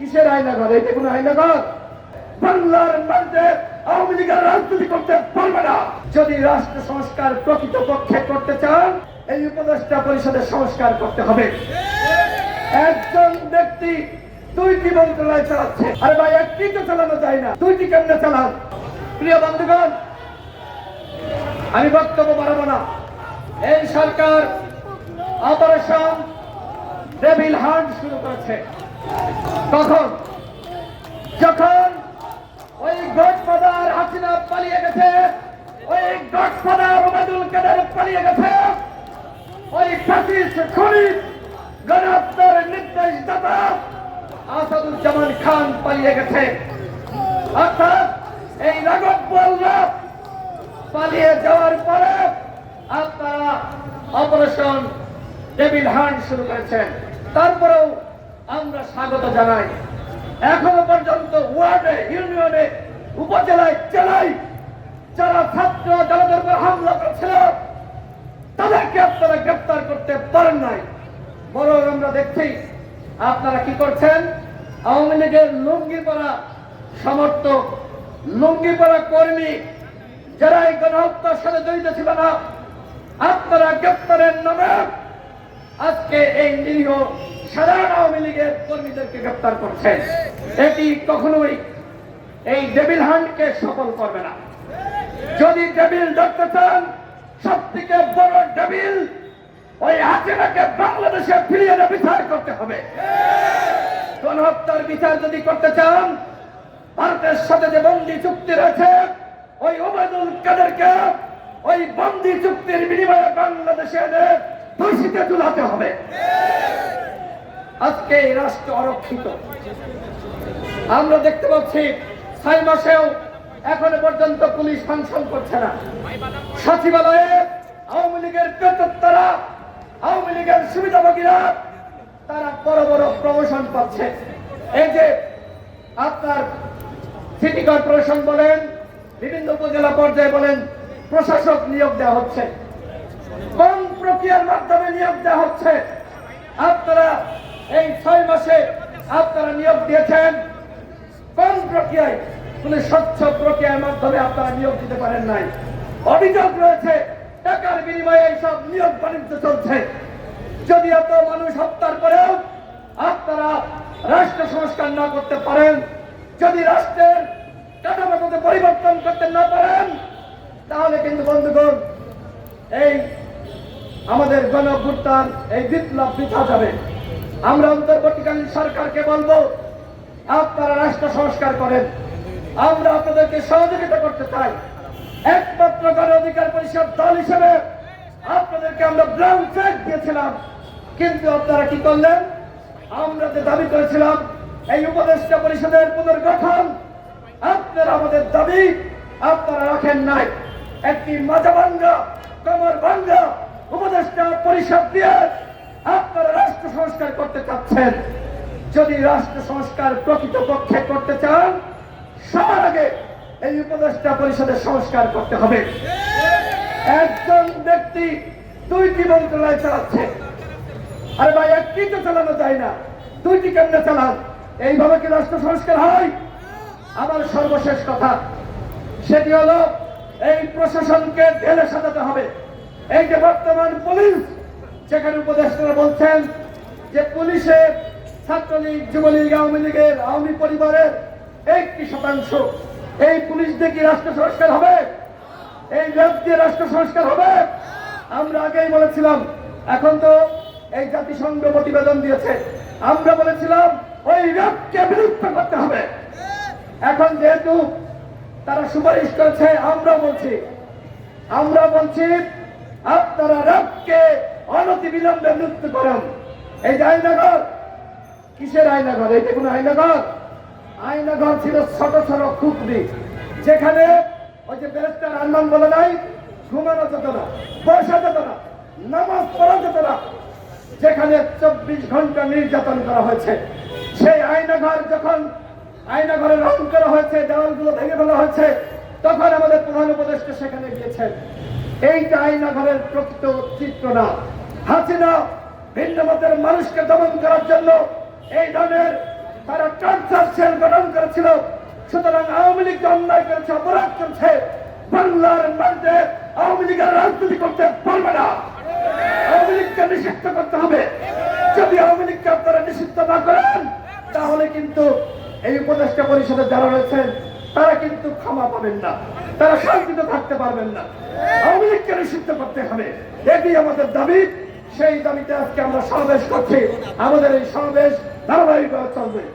কিসের আয়নাঘর এটা কোনো আয়নাঘর বাংলার মধ্যে আওয়ামী লীগের রাজনীতি করতে পারবে না। যদি রাষ্ট্র সংস্কার প্রকৃত পক্ষে করতে চান, এই উপদেষ্টা পরিষদের সংস্কার করতে হবে। একজন ব্যক্তি দুইটি মন্ত্রণালয় চালাচ্ছে। আরে ভাই, একটি তো চালানো যায় না। দুইটি কেমনে চালান? প্রিয় বন্ধুগণ, আমি বক্তব্য বাড়াবো না। এই সরকার অপারেশন ডেভিল হান্ট শুরু করেছে। কখন যখন ওই গডফাদার হাসিনা পালিয়ে গেছে, ওই গডফাদার ওবায়দুল কাদের পালিয়ে গেছে, ওই ফ্যাসিস্ট খনিজ গণহত্যার নির্দেশদাতা আসাদুজ্জামান খান পালিয়ে গেছে। অর্থাৎ এই রাগব বলরা পালিয়ে যাওয়ার পরে আপনারা অপারেশন ডেভিল হান্ট শুরু করেছেন। তারপরেও আমরা স্বাগত জানাই। এখনও পর্যন্ত ওয়ার্ডে, ইউনিয়নে, উপজেলায়, জেলায় যারা ছাত্র জনতার উপর হামলা করেছিল, তাদেরকে আপনারা গ্রেপ্তার করতে পারেন নাই। বরং আমরা দেখছি আপনারা কি করছেন? আওয়ামী লীগের লুঙ্গি পরা সমর্থক লুঙ্গি পরা কর্মী যারা এই গণহত্যার সাথে জড়িত ছিল না, আপনারা গ্রেপ্তারের নামে আজকে এই নিরীহ সাধারণ আওয়ামী লীগের কর্মীদেরকে গ্রেপ্তার করছেন এটি কখনোই এই ডেভিল হান্টকে সফল করবে না। যদি ডেভিল ধরতে চান সব থেকে বড় ডেভিল ওই হাসিনাকে বাংলাদেশে ফিরিয়ে বিচার করতে হবে। গণহত্যার বিচার যদি করতে চান, ভারতের সাথে যে বন্দি চুক্তি রয়েছে, ওই ওবায়দুল কাদেরকে ওই বন্দি চুক্তির বিনিময়ে বাংলাদেশে এনে ফাঁসিতে ঝুলাতে হবে। আজকে এই রাষ্ট্র অরক্ষিত। আমরা দেখতে পাচ্ছি, ছয় মাসেও এখনও পর্যন্ত পুলিশ ফাংশন করছে না। সচিবালয়ে আওয়ামী লীগের পেতত্তারা, আওয়ামী লীগের সুবিধাভোগীরা, তারা বড় বড় প্রমোশন পাচ্ছে। এই যে আপনার সিটি কর্পোরেশন বলেন, বিভিন্ন উপজেলা পর্যায়ে বলেন, প্রশাসক নিয়োগ দেওয়া হচ্ছে। কোন প্রক্রিয়ার মাধ্যমে নিয়োগ দেওয়া হচ্ছে? আপনারা এই ছয় মাসে আপনারা নিয়োগ দিয়েছেন। কোন প্রক্রিয়ায়? কোন স্বচ্ছ প্রক্রিয়ার মাধ্যমে আপনারা নিয়োগ দিতে পারেন নাই। অভিযোগ রয়েছে, টাকার বিনিময়ে এইসব নিয়োগ বাণিজ্য চলছে। যদি এত মানুষ হত্যার পরেও আপনারা রাষ্ট্র সংস্কার না করতে পারেন, যদি রাষ্ট্রের কাঠামোতে পরিবর্তন করতে না পারেন, তাহলে কিন্তু বন্ধুগণ, এই আমাদের গণ এই বিপ্লব বৃথা যাবে। আমরা অন্তর্বর্তীকালীন সরকারকে বলব, আপনারা রাষ্ট্র সংস্কার করেন। আমরা আপনাদেরকে সহযোগিতা করতে চাই। একমাত্র গণ অধিকার পরিষদ দল হিসেবে আপনাদেরকে আমরা ব্রাউন চেক দিয়েছিলাম। কিন্তু আপনারা কি করলেন? আমরা যে দাবি করেছিলাম, এই উপদেষ্টা পরিষদের পুনর্গঠন, আপনারা আমাদের দাবি আপনারা রাখেন নাই। একটি মাজা ভাঙ্গা কমর ভাঙ্গা উপদেষ্টা পরিষদ দিয়ে করতে চাচ্ছেন, যদি রাষ্ট্র সংস্কার প্রকৃত পক্ষে করতে চান, সবার আগে এই উপদেষ্টা পরিষদের সংস্কার করতে হবে। একজন ব্যক্তি দুইটি মন্ত্রণালয় চালাচ্ছে। আরে ভাই একটি তো চালানো যায় না। দুইটি কেমনে চালান। এইভাবে কি রাষ্ট্র সংস্কার হয়? আমার সর্বশেষ কথা, সেটি হলো এই প্রশাসনকে ঢেলে সাজাতে হবে। এই যে বর্তমান পুলিশ, যেখানে উপদেষ্টারা বলছেন যে পুলিশের ছাত্রলীগ, যুবলীগ, আওয়ামী লীগের আওয়ামী পরিবারের একটি শতাংশ, এই পুলিশ দিয়ে কি রাষ্ট্র সংস্কার হবে? এই র্যাব দিয়ে রাষ্ট্র সংস্কার হবে? আমরা আগেই বলেছিলাম, এখন তো এই জাতিসংঘ প্রতিবেদন দিয়েছে। আমরা বলেছিলাম, ওই র্যাবকে বিলুপ্ত করতে হবে। এখন যেহেতু তারা সুপারিশ করেছে আমরা বলছি আমরা বলছি, আপনারা র্যাবকে অনতি বিলম্বে বিলুপ্ত করেন। এই যে আইনাগর, কিসের আইনাগর? এইটা কোনো আইনাগর? আইনাগর ছিল ছোট ছোট খুকরি, যেখানে ওই যে ব্যারিস্টার আন্দান বলে নাই, ঘুমানো যেত না, বসা যেত না, নামাজ পড়া যেত না, যেখানে চব্বিশ ঘণ্টা নির্যাতন করা হয়েছে। সেই আয়নাঘর যখন আয়নাঘরে রং করা হয়েছে, দেওয়ালগুলো ভেঙে ফেলা হয়েছে, তখন আমাদের প্রধান উপদেষ্টা সেখানে গিয়েছেন। এইটা আয়নাঘরের প্রকৃত চিত্র না। হাসিনা ভিন্ন মতের মানুষকে দমন করার জন্য এই ধরনের তারা ট্রান্সফার সেল গঠন করেছিল। সুতরাং আওয়ামী লীগ অন্যায় করেছে, অপরাধ করেছে, বাংলার মাঝে আওয়ামী লীগের রাজনীতি করতে পারবে না। আওয়ামী লীগকে নিষিদ্ধ করতে হবে। যদি আওয়ামী লীগকে আপনারা নিষিদ্ধ না করেন, তাহলে কিন্তু এই উপদেষ্টা পরিষদে যারা রয়েছেন তারা কিন্তু ক্ষমা পাবেন না। তারা শান্তিতে থাকতে পারবেন না। আওয়ামী লীগকে নিষিদ্ধ করতে হবে। এটি আমাদের দাবি। সেই দাবিতে আজকে আমরা সমাবেশ করছি। আমাদের এই সমাবেশ ধারাবাহিকভাবে চলবে।